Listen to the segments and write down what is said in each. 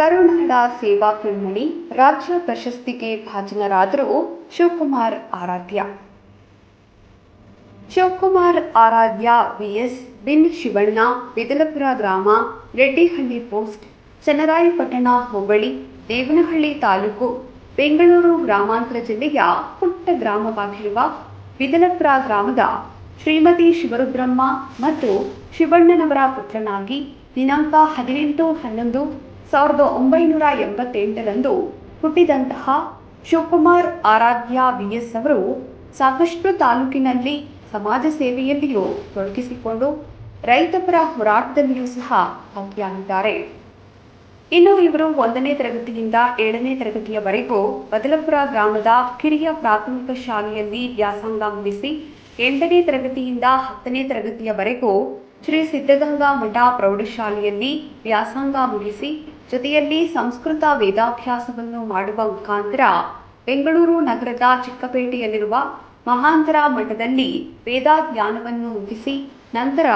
ಕರುನಾಡ ಸೇವಾ ಕಣ್ಮಣಿ ರಾಜ್ಯ ಪ್ರಶಸ್ತಿಗೆ ಭಾಜನರಾದರು ಶಿವಕುಮಾರ್ ಆರಾಧ್ಯ. ಶಿವಕುಮಾರ್ ಆರಾಧ್ಯ ವಿಎಸ್ ಬಿನ್ ಶಿವಣ್ಣ ಬಿದಲಪುರ ಗ್ರಾಮ, ರೆಡ್ಡಿಹಳ್ಳಿ ಪೋಸ್ಟ್, ಚನ್ನರಾಯಪಟ್ಟಣ, ಹೋಬಳಿ, ದೇವನಹಳ್ಳಿ ತಾಲೂಕು, ಬೆಂಗಳೂರು ಗ್ರಾಮಾಂತರ ಜಿಲ್ಲೆಯ ಪುಟ್ಟ ಗ್ರಾಮವಾಗಿರುವ ಬಿದಲಪುರ ಗ್ರಾಮದ ಶ್ರೀಮತಿ ಶಿವರುದ್ರಮ್ಮ ಮತ್ತು ಶಿವಣ್ಣನವರ ಪುತ್ರನಾಗಿ ದಿನಾಂಕ ಹದಿನೆಂಟು ಹನ್ನೊಂದು ಸಾವಿರದ ಒಂಬೈನೂರ ಎಂಬತ್ತೆಂಟರಂದು ಹುಟ್ಟಿದಂತಹ ಶಿವಕುಮಾರ್ ಆರಾಧ್ಯ ವಿಎಸ್ ಅವರು ಸಾಕಷ್ಟು ತಾಲೂಕಿನಲ್ಲಿ ಸಮಾಜ ಸೇವೆಯಲ್ಲಿಯೂ ತೊಡಗಿಸಿಕೊಂಡು ರೈತಪರ ಹೋರಾಟದಲ್ಲಿಯೂ ಸಹ ಭಾಗಿಯಾಗಿದ್ದಾರೆ. ಇನ್ನು ಇವರು ಒಂದನೇ ತರಗತಿಯಿಂದ ಏಳನೇ ತರಗತಿಯವರೆಗೂ ಬದಲಪುರ ಗ್ರಾಮದ ಕಿರಿಯ ಪ್ರಾಥಮಿಕ ಶಾಲೆಯಲ್ಲಿ ವ್ಯಾಸಂಗ ಮುಗಿಸಿ ಎಂಟನೇ ತರಗತಿಯಿಂದ ಹತ್ತನೇ ತರಗತಿಯವರೆಗೂ ಶ್ರೀ ಸಿದ್ಧಗಂಗಾ ಮಠ ಪ್ರೌಢಶಾಲೆಯಲ್ಲಿ ವ್ಯಾಸಂಗ ಮುಗಿಸಿ, ಜೊತೆಯಲ್ಲಿ ಸಂಸ್ಕೃತ ವೇದಾಭ್ಯಾಸವನ್ನು ಮಾಡುವ ಮುಖಾಂತರ ಬೆಂಗಳೂರು ನಗರದ ಚಿಕ್ಕಪೇಟೆಯಲ್ಲಿರುವ ಮಹಾಂತರ ಮಠದಲ್ಲಿ ವೇದಾಧ್ಯಾನವನ್ನು ಮುಗಿಸಿ, ನಂತರ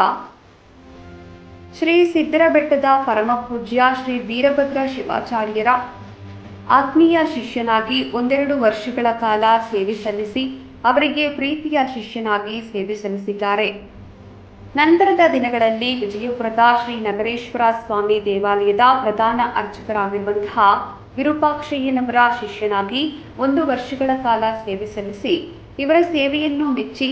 ಶ್ರೀ ಸಿದ್ದರಬೆಟ್ಟದ ಪರಮಪೂಜ್ಯ ಶ್ರೀ ವೀರಭದ್ರ ಶಿವಾಚಾರ್ಯರ ಆತ್ಮೀಯ ಶಿಷ್ಯನಾಗಿ ಒಂದೆರಡು ವರ್ಷಗಳ ಕಾಲ ಸೇವೆ ಸಲ್ಲಿಸಿ, ಅವರಿಗೆ ಪ್ರೀತಿಯ ಶಿಷ್ಯನಾಗಿ ಸೇವೆ ಸಲ್ಲಿಸಿದ್ದಾರೆ. ನಂತರದ ದಿನಗಳಲ್ಲಿ ವಿಜಯಪುರದ ಶ್ರೀ ನಗರೇಶ್ವರ ಸ್ವಾಮಿ ದೇವಾಲಯದ ಪ್ರಧಾನ ಅರ್ಚಕರಾಗಿರುವಂತಹ ವಿರೂಪಾಕ್ಷಯ್ಯನವರ ಶಿಷ್ಯನಾಗಿ ಒಂದು ವರ್ಷಗಳ ಕಾಲ ಸೇವೆ ಸಲ್ಲಿಸಿ ಇವರ ಸೇವೆಯನ್ನು ಮೆಚ್ಚಿ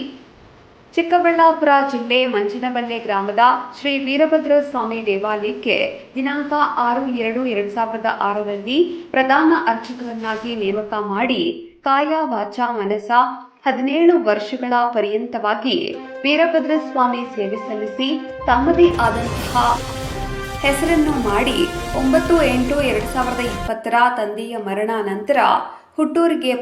ಚಿಕ್ಕಬಳ್ಳಾಪುರ ಜಿಲ್ಲೆ ಮಂಜನಬಲ್ಲೆ ಗ್ರಾಮದ ಶ್ರೀ ವೀರಭದ್ರ ಸ್ವಾಮಿ ದೇವಾಲಯಕ್ಕೆ ದಿನಾಂಕ ಆರು ಎರಡು ಎರಡು ಸಾವಿರದ ಆರರಲ್ಲಿ ಪ್ರಧಾನ ಅರ್ಚಕರನ್ನಾಗಿ ನೇಮಕ ಮಾಡಿ ಕಾಯ ವಾಚ ಮನಸ ಹದಿನೇಳು ವರ್ಷಗಳ ಪರ್ಯಂತವಾಗಿ ವೀರಭದ್ರ ಸ್ವಾಮಿ ಸೇವೆ ಸಲ್ಲಿಸಿ ತಮ್ಮದೇ ಆದಂತಹ ಹೆಸರನ್ನು ಮಾಡಿ ಒಂಬತ್ತು ಎಂಟು ಎರಡು ಸಾವಿರದ ಇಪ್ಪತ್ತರ ತಂದೆಯ ಮರಣ ನಂತರ ಹುಟ್ಟೂರಿಗೆ